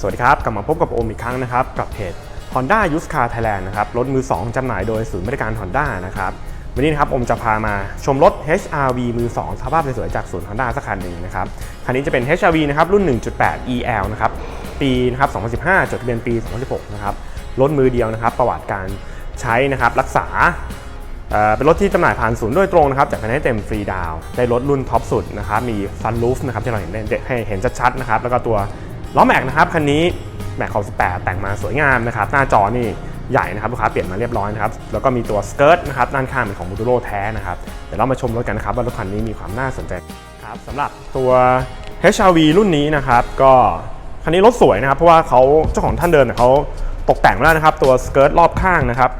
สวัสดีครับ กลับมาพบกับโอมอีกครั้งนะครับ กับเพจ Honda Used Car Thailand นะครับรถมือ 2จำหน่ายโดยศูนย์บริการ Honda นะครับวันนี้นะครับ อมจะพามาชมรถ HRV มือ 2 สภาพสวยๆจากศูนย์ Honda สักคันหนึ่งนะครับคันนี้จะเป็น HRV นะครับรุ่น 1.8 EL นะครับปีนะครับ 2015 จดทะเบียนปี 2016 นะครับรถมือเดียวนะครับ ประวัติการใช้นะครับรักษาเเป็นรถที่จำหน่ายผ่านศูนย์โดยตรงนะครับจากภายในเต็มฟรีดาวได้รถรุ่นท็อปสุดนะครับมีซันรูฟนะครับที่เราเห็นได้ให้เห็นชัดๆนะครับแล้วก็ตัว ล้อแม็กนะครับคันนี้แม็กของ18 แต่งมาสวยงามนะครับหน้าจอนี่ใหญ่นะครับลูกค้าเปลี่ยนมาเรียบร้อยนะครับแล้วก็มีตัวสเกิร์ตนะครับด้านข้างเป็นของมูดูโรแท้นะครับเดี๋ยวเรามาชมรถกันนะครับว่ารถคันนี้มีความน่าสนใจครับสำหรับตัว HRV รุ่นนี้นะครับก็คันนี้รถสวยนะครับเพราะว่าเขาเจ้าของท่านเดิมเนี่ยเขาตกแต่งแล้วนะครับตัวสเกิร์ตรอบข้างนะครับ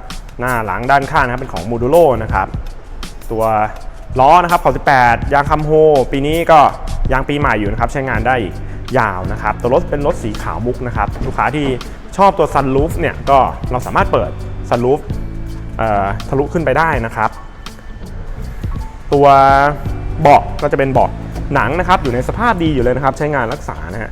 หน้าหลังด้านข้างนะครับเป็นของมูดูโ o นะครับตัวล้อนะครับขอบ18 ยางคัมโฮปีนี้ก็ยางปีใหม่อยู่นะครับใช้งานได้อีก ยาวนะครับ ตัวรถเป็นรถสีขาวมุกนะครับ ลูกค้าที่ชอบตัวซันรูฟเนี่ยก็เราสามารถเปิดซันรูฟทะลุขึ้นไปได้นะครับ ตัวเบาะก็จะเป็นเบาะหนังนะครับ อยู่ในสภาพดีอยู่เลยนะครับ ใช้งานรักษานะฮะ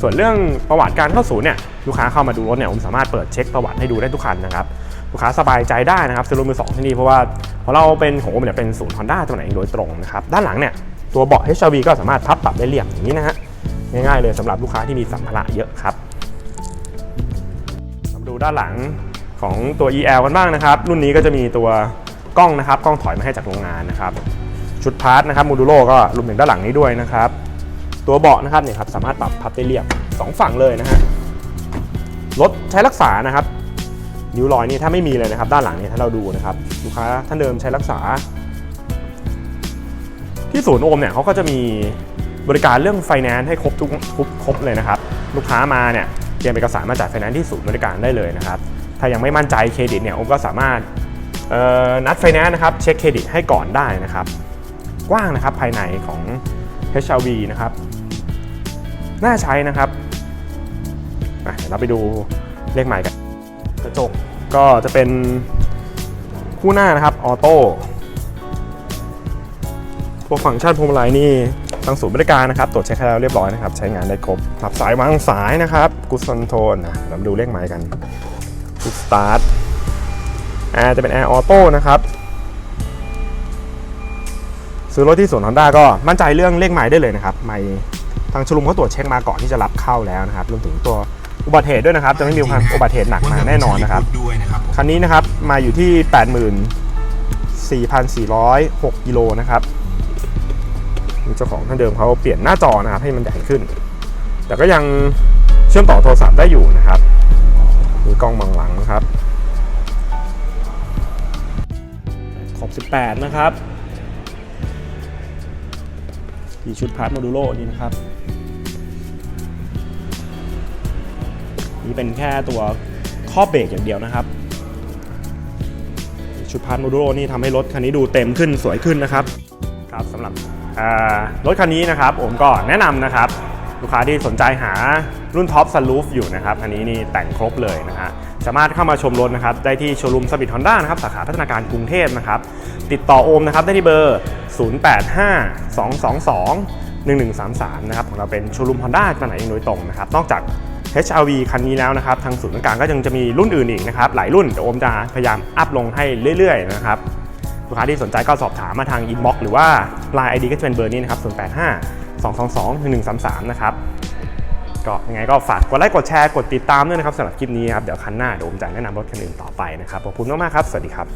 ส่วนเรื่องประวัติการเข้าศูนย์เนี่ยลูกค้าเข้ามาดูรถเนี่ยผมสามารถเปิดเช็คประวัติให้ดูได้ทุกคันนะครับลูกค้าสบายใจได้นะครับซื้อรถมือสองที่นี่เพราะว่าเพราะเราเป็นของผมเนี่ยเป็นศูนย์ Honda ตัวไหนโดยตรงนะครับด้านหลังเนี่ยตัวเบาะ HRV ก็สามารถพับปรับได้เรียบอย่างนี้นะฮะ ง่ายๆเลยสำหรับลูกค้าที่มีสัมภาระเยอะครับมาดูด้านหลังของตัว EL กันบ้างนะครับ รุ่นนี้ก็จะมีตัวกล้องนะครับ กล้องถอยมาให้จากโรงงานนะครับ ชุดพาร์ทนะครับ โมดูโลก็รวมถึงด้านหลังนี้ด้วยนะครับ ตัวเบาะนะครับเนี่ยครับสามารถปรับพับได้เรียบสองฝั่งเลยนะฮะ รถใช้รักษานะครับ นิ้วรอยนี่ถ้าไม่มีเลยนะครับ ด้านหลังเนี่ยถ้าเราดูนะครับ ลูกค้าท่านเดิมใช้รักษา ที่ศูนย์โอมเนี่ยเขาก็จะมี บริการเรื่องไฟแนนซ์ให้ครบทุกครบครบเลยนะครับ ลูกค้ามาเนี่ยเตรียมเอกสารมาจ่ายไฟแนนซ์ที่ศูนย์บริการได้เลยนะครับ ถ้ายังไม่มั่นใจเครดิตเนี่ยโอมก็สามารถเอ่อนัดไฟแนนซ์นะครับเช็คเครดิตให้ก่อนได้นะครับ กว้างนะครับภายในของ HRV นะครับน่าใช้นะครับอะเดี๋ยวเราไปดูเลขใหม่กันกระจกก็จะเป็นคู่หน้านะครับออโต้พวกฟังก์ชันพวงมาลัยนี่ ทางศูนย์บริการนะครับ ตรวจเช็คให้แล้วเรียบร้อยนะครับ ใช้งานได้ครบปรับสายวางสายนะครับกุศลโทนนะเรามาดูเลขใหม่กันกุสตาร์ทแอร์จะเป็นแอร์ออโต้นะครับซื้อรถที่สวนฮอนด้าก็มั่นใจเรื่องเลขไม้ได้เลยนะครับไม้ทางชลุมเขาตรวจเช็คมาก่อนที่จะรับเข้าแล้วนะครับรวมถึงตัวอุบัติเหตุด้วยนะครับ จะไม่มีความอุบัติเหตุหนักมาแน่นอนนะครับด้วยนะครับผมคันนี้นะครับมาอยู่ที่ 84,406กิโลนะครับนี่ เจ้าของท่านเดิมเขาเปลี่ยนหน้าจอนะครับให้มันใหญ่ขึ้น แต่ก็ยังเชื่อมต่อโทรศัพท์ได้อยู่นะครับมีกล้องมองหลังนะครับขอบ18 นะครับมีชุดพาร์ทโมดูโลนี่นะครับนี่เป็นแค่ตัวข้อเบรกอย่างเดียวนะครับ ชุดพาร์ทโมดูโลนี่ทำให้รถคันนี้ดูเต็มขึ้นสวยขึ้นนะครับ ครับสำหรับ รถคันนี้นะครับผมก็แนะนำนะครับ ลูกค้าที่สนใจหารุ่นท็อปซันรูฟอยู่นะครับคันนี้นี่แต่งครบเลยนะฮะสามารถเข้ามาชมรถนะครับ ได้ที่โชว์รูมสปิดฮอนด้านะครับ สาขาพัฒนาการกรุงเทพนะครับ ติดต่อโอมนะครับ ได้ที่เบอร์ 0852221133 นะครับของเราเป็นโชว์รูมฮอนด้าจำหน่ายเองโดยตรงนะครับ นอกจาก HRV คันนี้แล้วนะครับ ทางศูนย์กลางก็ยังจะมีรุ่นอื่นอีกนะครับ หลายรุ่นเดี๋ยวโอมจะพยายามอัพลงให้เรื่อยๆนะครับ ลูกค้าที่สนใจก็สอบถามมาทางอินบ็อกซ์หรือว่า Line ID ก็จะเป็นเบอร์นี้นะครับ085 222 1133 นะครับ ก็ยังไงก็ฝากกดไลค์กดแชร์กดติดตามด้วยนะครับสำหรับคลิปนี้ครับ เดี๋ยวคันหน้าเดี๋ยวผมจะแนะนำรถคันอื่นต่อไปนะครับ ขอบคุณมากๆครับ สวัสดีครับ